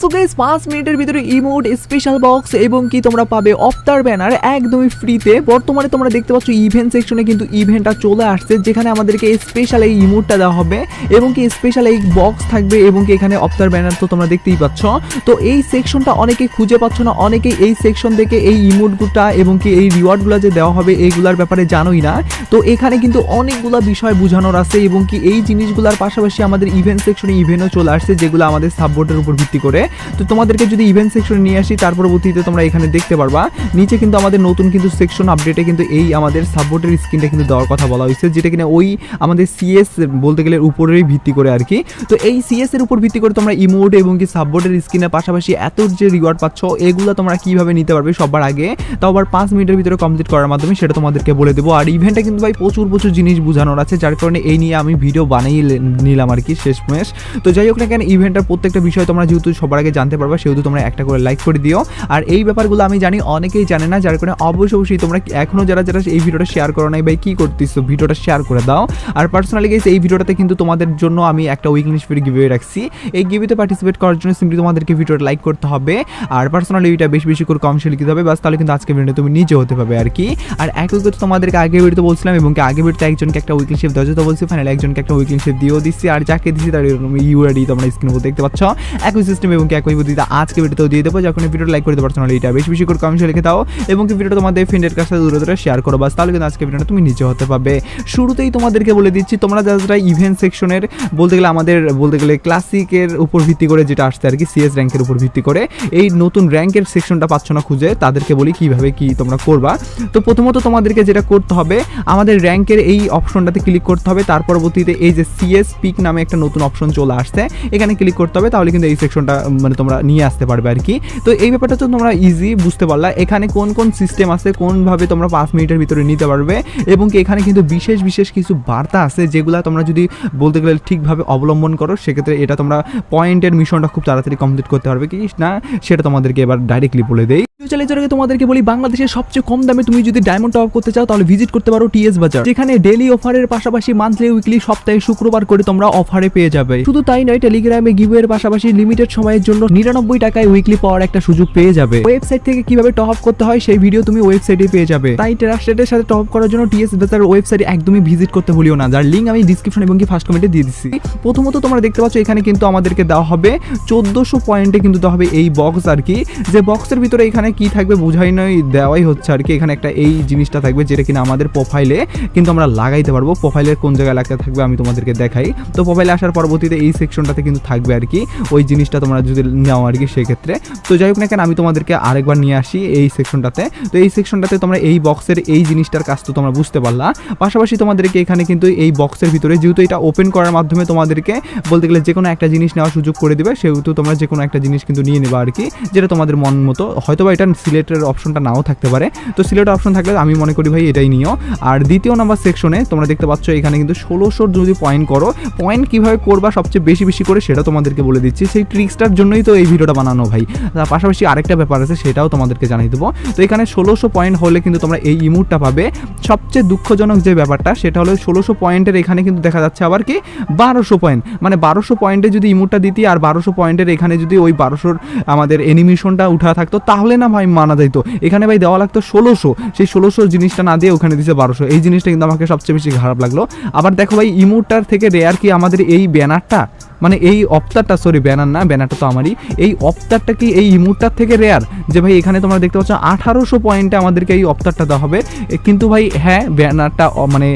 So guys পাঁচ মিনিটের ভিতরে ইমোট স্পেশাল বক্স এবং কি তোমরা পাবে অফতার ব্যানার একদমই ফ্রিতে বর্তমানে তোমরা দেখতে পাচ্ছ ইভেন্ট সেকশনে কিন্তু ইভেন্টটা চলে আসছে, যেখানে আমাদেরকে স্পেশাল এই ইমোটটা দেওয়া হবে এবং কি স্পেশাল এই বক্স থাকবে এবং কি এখানে অফতার ব্যানার তো তোমরা দেখতেই পাচ্ছ। তো এই সেকশনটা অনেকেই খুঁজে পাচ্ছ না, অনেকেই এই সেকশন থেকে এই ইমোটগুলা এবং কি এই রিওয়ার্ডগুলো যে দেওয়া হবে এইগুলার ব্যাপারে জানোই না। তো এখানে কিন্তু অনেকগুলা বিষয় বোঝানোর আছে এবং কি এই জিনিসগুলোর পাশাপাশি আমাদের ইভেন্ট সেকশনে ইভেন্টও চলে আসছে, যেগুলো আমাদের সাববোর্ডের উপর ভিত্তি করে। তো তোমাদেরকে যদি ইভেন্ট সেকশনে নিয়ে আসি, তার পরবর্তীতে তোমরা এখানে দেখতে পারবা। নিচে কিন্তু আমাদের নতুন কিন্তু সেকশন আপডেটে কিন্তু এই আমাদের সাববোর্ডের স্ক্রিনটা কিন্তু দেওয়ার কথা বলা হয়েছে, যেটা কিনা ওই আমাদের সিএস বলতে গেলে উপরেই ভিত্তি করে আর কি তো এই সিএস এর উপর ভিত্তি করে তোমরা ইমোট এবং কি সাববোর্ডের স্ক্রিনের পাশাপাশি এত যে রিওয়ার্ড পাচ্ছ, এগুলো তোমরা কীভাবে নিতে পারবে সবার আগে তাও আবার পাঁচ মিনিটের ভিতরে কমপ্লিট করার মাধ্যমে সেটা তোমাদেরকে বলে দেবো। আর ইভেন্টে কিন্তু ভাই প্রচুর প্রচুর জিনিস বোঝানোর আছে, যার কারণে এই নিয়ে আমি ভিডিও বানিয়ে নিলাম আর কি শেষমেশ। তো যাই হোক না কেন ইভেন্টের প্রত্যেকটা বিষয় তোমরা যেহেতু সবার আগে জানতে পারবা, সেহেতু তোমরা একটা করে লাইক করে দিও। আর এই ব্যাপারগুলো আমি জানি অনেকেই জানে না, যার কারণে অবশ্যই অবশ্যই তোমরা এখনও যারা যারা এই ভিডিওটা শেয়ার করো নাই ভাই, কী করতেছো? ভিডিওটা শেয়ার করে দাও। আর পার্সোনালি গেছে এই ভিডিওটাতে কিন্তু তোমাদের জন্য আমি একটা উইকনেস ফ্রি গিভে রাখছি। এই গিভিতে পার্টিসিপেট করার জন্য সিম্পলি তোমাদেরকে ভিডিওটা লাইক করতে হবে। আর পার্সোনালি এটা বেশি বেশি করে কম লিখতে হবে। বাস তাহলে কিন্তু আজকে ভিডিও তুমি নিজে হতে পারবে আর কি আর একই কথা তোমাদেরকে আগে ভিডিওতে বলছিলাম, এবং আগে ভিডিওতে একজনকে একটা উইকলি শেপ দেওয়া তো বলছি ফাইনালি একজনকে একটা উইকলি শেপ দিয়েও দিচ্ছি। আর যাকে দিচ্ছি তার ইউআরডি তোমরা স্ক্রিনে দেখতে পাচ্ছ। একই সিস্টেম এবং কি একই পদ্ধতিতে আজকে ভিডিওতেও দিয়ে দেবো যখন ভিডিও লাইক করতে না এটা বেশি বেশি করে কম লিখে দাও, এবং কি ভিডিওটা তোমাদের ফ্রেন্ডের কাছে দূরে দূরে শেয়ার করো বাস, তাহলে কিন্তু আজকে ভিডিওটা তুমি নিজে হতে পারবে। শুরুতেই তোমাদেরকে বলে দিচ্ছি, তোমরা যারা যারা ইভেন্ট সেকশনের বলতে গেলে আমাদের, বলতে গেলে ক্লাসিকের উপর ভিত্তি করে যেটা আসছে আর কি সিএস র্যাঙ্কের উপর ভিত্তি করে, এই নতুন র্যাঙ্কের সেকশনটা পাচ্ছ না খুঁজে, তাদেরকে বলি কীভাবে কি তোমরা করবা। তো প্রথমত তোমাদেরকে যেটা করতে হবে, আমাদের র্যাঙ্কের এই অপশনটাতে ক্লিক করতে হবে, তার পরবর্তীতে এই যে সিএস পিক নামে একটা নতুন অপশন চলে আসছে, এখানে ক্লিক করতে হবে, তাহলে কিন্তু এই সেকশনটা মানে তোমরা নিয়ে আসতে পারবে আর কি তো এই ব্যাপারটা তো তোমরা ইজি বুঝতে পারলা। এখানে কোন কোন সিস্টেম আছে, কোনভাবে তোমরা পাঁচ মিনিটের ভিতরে নিতে পারবে এবং কি এখানে কিন্তু বিশেষ বিশেষ কিছু বার্তা আছে যেগুলো তোমরা যদি বলতে গেলে ঠিকভাবে অবলম্বন করো, সেক্ষেত্রে এটা তোমরা পয়েন্টের মিশনটা খুব তাড়াতাড়ি কমপ্লিট করতে পারবে কি না, সেটা তোমাদেরকে এবার ডাইরেক্টলি বলে দেই। আগে তোমাদেরকে বলি বাংলাদেশের সবচেয়ে কম দামে তুমি যদি ডায়মন্ড টপ করতে চাও, তাহলে ভিজিট করতে পারো টিএস বাজার যেখানে ডেলি অফারের পাশাপাশি মান্থলি উইকলি সপ্তাহে শুক্রবার করে তোমরা অফারে পেয়ে যাবে। শুধু তাই নয় টেলিগ্রামে গিভের পাশাপাশি লিমিটেড সময়ের জন্য নিরানব্বই টাকায় উইকলি পাওয়ার একটা সুযোগ পেয়ে যাবে। ওয়েবসাইট থেকে কীভাবে টপ আপ করতে হয়, সেই ভিডিও তুমি ওয়েবসাইটে পেয়ে যাবে। তাই ট্রাস্টেডের সাথে টপ করার জন্য টিএস বাজার ওয়েবসাইটে একদমই ভিজিট করতে ভুলিও না, যার লিঙ্ক আমি ডিসক্রিপশন এবং কি ফার্স্ট কমেন্টে দিয়ে দিচ্ছি প্রথমত তোমরা দেখতে পাচ্ছ, এখানে কিন্তু আমাদেরকে দেওয়া হবে চোদ্দোশো পয়েন্টে কিন্তু দেওয়া হবে এই বক্স আর কি। যে বক্সের ভিতরে এখানে কি থাকবে বোঝাই নয় দেওয়াই হচ্ছে আর কি। এখানে একটা এই জিনিসটা থাকবে যেটা কিনা আমাদের প্রোফাইলে কিন্তু আমরা লাগাইতে পারব। প্রোফাইলের কোন জায়গায় লাগতে থাকবে আমি তোমাদেরকে দেখাই। তো প্রোফাইলে আসার পরবর্তীতে এই সেকশনটাতে কিন্তু থাকবে আর কি। ওই জিনিসটা তোমরা যদি নাও আর কি সেক্ষেত্রে। তো যাই হোক না কেন, আমি তোমাদেরকে আরেকবার নিয়ে আসি এই সেকশনটাতে তো এই সেকশনটাতে তোমরা এই বক্সের এই জিনিসটার কাজ তো তোমরা বুঝতে পারলা। পাশাপাশি তোমাদেরকে এখানে কিন্তু এই বক্সের ভিতরে যেহেতু এটা ওপেন করার মাধ্যমে তোমাদেরকে বলতে গেলে যে কোনো একটা জিনিস নেওয়ার সুযোগ করে দিবে, সেহেতু তোমরা যে কোনো একটা জিনিস কিন্তু নিয়ে নেবে আর কি, যেটা তোমাদের মন মতো। হয়তো বা এটা সিলেটের অপশনটা নাও থাকতে পারে। তো সিলেটের অপশন থাকলে আমি মনে করি ভাই এটাই নিও। আর দ্বিতীয় নাম্বার সেকশনে তোমরা দেখতে পাচ্ছ এখানে কিন্তু ষোলোশোর যদি পয়েন্ট করো পয়েন্ট কীভাবে করবা সবচেয়ে বেশি বেশি করে সেটা তোমাদেরকে বলে দিচ্ছি। সেই ট্রিক্সটার জন্যই তো এই ভিডিওটা বানানো ভাই। তার পাশাপাশি আরেকটা ব্যাপার আছে, সেটাও তোমাদেরকে জানিয়ে দেবো। তো এখানে ষোলোশো পয়েন্ট হলে কিন্তু তোমরা এই ইমুটটা পাবে। সবচেয়ে দুঃখজনক যে ব্যাপারটা, সেটা হলো ষোলোশো পয়েন্টের এখানে কিন্তু দেখা যাচ্ছে আবার কি, বারোশো পয়েন্ট মানে বারোশো পয়েন্টে যদি ইমুটটা দিতি আর বারোশো পয়েন্টের এখানে যদি ওই বারোশোর আমাদের অ্যানিমেশনটা উঠা থাকতো, তাহলে না ভাই মানা যাইতো এখানে ভাই দেওয়া লাগতো ষোলোশো। সেই ষোলোশো জিনিসটা না দিয়ে ওখানে দিচ্ছে বারোশো। এই জিনিসটা কিন্তু আমাকে সবচেয়ে বেশি খারাপ লাগল। আবার দেখো ভাই ইমুটটার থেকে রেয়ার কি আমাদের এই ব্যানারটা মানে এই অফতারটা সরি ব্যানার না, ব্যানারটা তো আমারই। এই অপ্তারটা কি এই ইমুটটার থেকে রেয়ার যে ভাই, এখানে তোমরা দেখতে পাচ্ছ, আঠারোশো পয়েন্টে আমাদেরকে এই অপ্তারটা দেওয়া হবে। কিন্তু ভাই হ্যাঁ ব্যানারটা মানে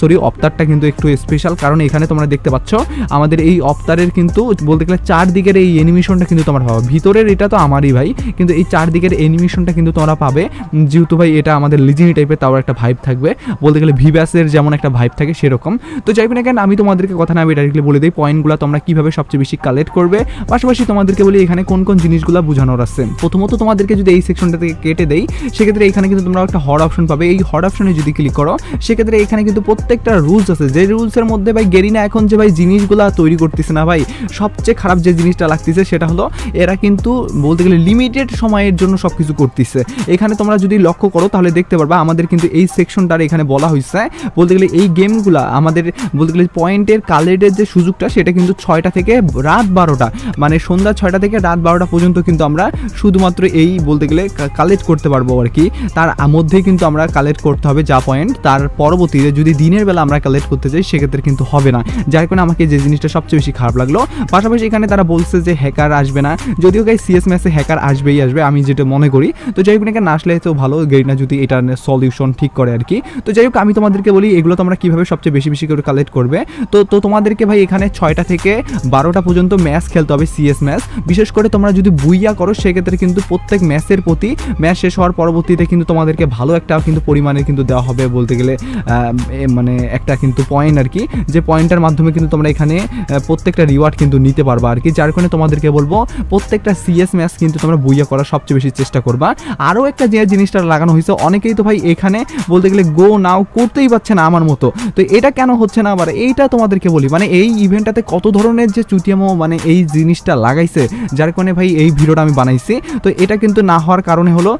সরি অপ্তারটা কিন্তু একটু স্পেশাল কারণ এখানে তোমরা দেখতে পাচ্ছ, আমাদের এই অপ্তারের কিন্তু বলতে গেলে চারদিকের এই অ্যানিমেশনটা কিন্তু তোমরা পাবে। ভিতরের এটা তো আমারই ভাই, কিন্তু এই চারদিকের অ্যানিমেশনটা কিন্তু তোমরা পাবে। যেহেতু ভাই, এটা আমাদের লিজিনি টাইপের তাও একটা ভাইব থাকবে। বলতে গেলে ভিভ্যাসের যেমন একটা ভাইব থাকে সেরকম। তো যাই না কেন, আমি তোমাদেরকে কথা না, আমি ডাইরেক্টলি বলে দিই পয়েন্টগুলো তোমরা কীভাবে সবচেয়ে বেশি কালেক্ট করবে? পাশাপাশি তোমাদেরকে বলি, এখানে কোন কোন জিনিসগুলো বোঝানোর আছে। প্রথমত তোমাদেরকে যদি এই সেকশনটা থেকে কেটে দেই, সেক্ষেত্রে এখানে কিন্তু তোমরা একটা হট অপশন পাবে। এই হট অপশনে যদি ক্লিক করো, সেক্ষেত্রে এখানে কিন্তু প্রত্যেকটা রুলস আছে। যে রুলসের মধ্যে ভাই গেরিনা এখন যে ভাই জিনিসগুলো তৈরি করতেছে না ভাই, সবচেয়ে খারাপ যে জিনিসটা লাগতেছে সেটা হলো, এরা কিন্তু বলতে গেলে লিমিটেড সময়ের জন্য সব কিছু করতেছে। এখানে তোমরা যদি লক্ষ্য করো, তাহলে দেখতে পারবা আমাদের কিন্তু এই সেকশনটার এখানে বলা হয়েছে বলতে গেলে এই গেমগুলা আমাদের বলতে গেলে পয়েন্টের কালেটের যে সুযোগটা, সেটা কিন্তু ছয়টা থেকে রাত বারোটা মানে সন্ধ্যা ছয়টা থেকে রাত বারোটা পর্যন্ত কিন্তু আমরা শুধুমাত্র এই বলতে গেলে কালেক্ট করতে পারব আর কি। তার মধ্যেই কিন্তু আমরা কালেক্ট করতে হবে যা পয়েন্ট তার পরবর্তীতে যদি দিনের বেলা আমরা কালেক্ট করতে চাই, সেক্ষেত্রে কিন্তু হবে না। যার কারণে আমাকে যে জিনিসটা সবচেয়ে বেশি খারাপ লাগল। পাশাপাশি এখানে তারা বলছে যে হ্যাকার আসবে না। যদিও গাই সিএস ম্যাসে হ্যাকার আসবেই আসবে, আমি যেটা মনে করি। তো যাই হোক না আসলে তো ভালো গেরিনা যদি এটা সলিউশন ঠিক করে আর কি। তো যাই হোক, আমি তোমাদেরকে বলি, এগুলো তোমরা কীভাবে সবচেয়ে বেশি বেশি করে কালেক্ট করবে? তো তো তোমাদেরকে ভাই এখানে ছয়টা থেকে বারোটা পর্যন্ত ম্যাচ খেলতে হবে সিএস ম্যাচ। বিশেষ করে তোমরা যদি বুইয়া করো, সেক্ষেত্রে কিন্তু প্রত্যেক ম্যাচের প্রতি, ম্যাচ শেষ হওয়ার পরবর্তীতে কিন্তু তোমাদেরকে ভালো একটা কিন্তু পরিমাণে কিন্তু দেওয়া হবে বলতে গেলে মানে একটা কিন্তু পয়েন্ট আর কি। যে পয়েন্টের মাধ্যমে কিন্তু তোমরা এখানে প্রত্যেকটা রিওয়ার্ড কিন্তু নিতে পারবা আর কি। যার কারণে তোমাদেরকে বলব, প্রত্যেকটা সিএস ম্যাচ কিন্তু তোমরা বুইয়া করার সবচেয়ে বেশি চেষ্টা করবা। আরও একটা যে জিনিসটা লাগানো হয়েছে, অনেকেই তো ভাই এখানে বলতে গেলে গো নাও করতেই পারছে না আমার মতো। তো এটা কেন হচ্ছে না? আবার এইটা তোমাদেরকে বলি মানে এই ইভেন্টটাতে কত ধরনের যে চুতিয়ামো মানে এই জিনিসটা লাগাইছে, যার কারণে ভাই এই ভিডিওটা আমি বানাইছি। তো এটা কিন্তু না হওয়ার কারণে হলো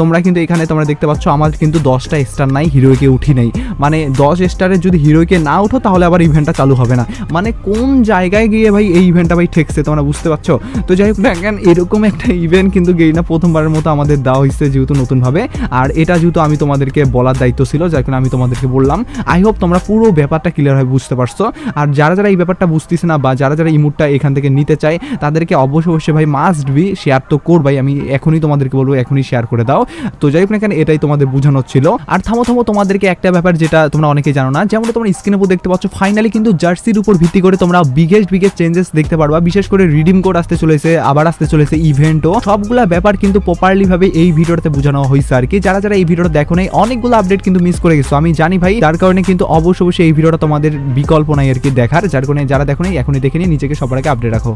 তোমরা কিন্তু এখানে তোমরা দেখতে পাচ্ছ আমার কিন্তু দশটা স্টার নাই, হিরোইকে উঠি নাই। মানে দশ স্টারের যদি হিরোইকে না উঠো, তাহলে আবার ইভেন্টটা চালু হবে না। মানে কোন জায়গায় গিয়ে ভাই এই ইভেন্টটা ভাই ঠেকছে, তোমরা বুঝতে পারছ? তো যাই হোক দেখেন এরকম একটা ইভেন্ট কিন্তু গেইনা প্রথমবারের মতো আমাদের দেওয়া হয়েছে যেহেতু নতুনভাবে। আর এটা যেহেতু আমি তোমাদেরকে বলার দায়িত্ব ছিল, যার কারণে আমি তোমাদেরকে বললাম। আই হোপ তোমরা পুরো ব্যাপারটা ক্লিয়ার হয়ে বুঝতে পারছ। আর যারা যারা এই ব্যাপারটা বুঝতেছে না বা যারা যারা ইমুটটা এখান থেকে নিতে চায়, তাদেরকে অবশ্যই অবশ্যই ভাই মাস্ট বি শেয়ার তো করবাই। আমি এখনই তোমাদেরকে বলব, এখনই শেয়ার করে দাও। তো যাই হোক না কেন, এটাই তোমাদের বোঝানো ছিল। আর থামো থামো, তোমাদেরকে একটা ব্যাপার যেটা তোমরা অনেকে জানো না যেমন তোমরা স্ক্রিনের উপর দেখতে পাচ্ছ ফাইনালি কিন্তু জার্সির উপর ভিত্তি করে তোমরা বিগেস্ট বিগেস্ট চেঞ্জেস দেখতে পারবা। বিশেষ করে রিডিম কোড আসতে চলেছে, আবার আসতে চলেছে ইভেন্টও সবগুলা ব্যাপার কিন্তু প্রপারলি ভাবে এই ভিডিওটাতে বোঝানো হয়েছে আর কি। যারা যারা এই ভিডিওটা দেখো নাই, অনেকগুলো আপডেট কিন্তু মিস করে গেছো। আমি জানি ভাই তার কারণে কিন্তু অবশ্যই অবশ্যই এই ভিডিওটা তোমাদের বিকল্প নাই আর কি দেখার। যার কারণে যারা দেখো নাই এখনই দেখে নিয়ে নিজেকে সবার আগে আপডেট রাখো।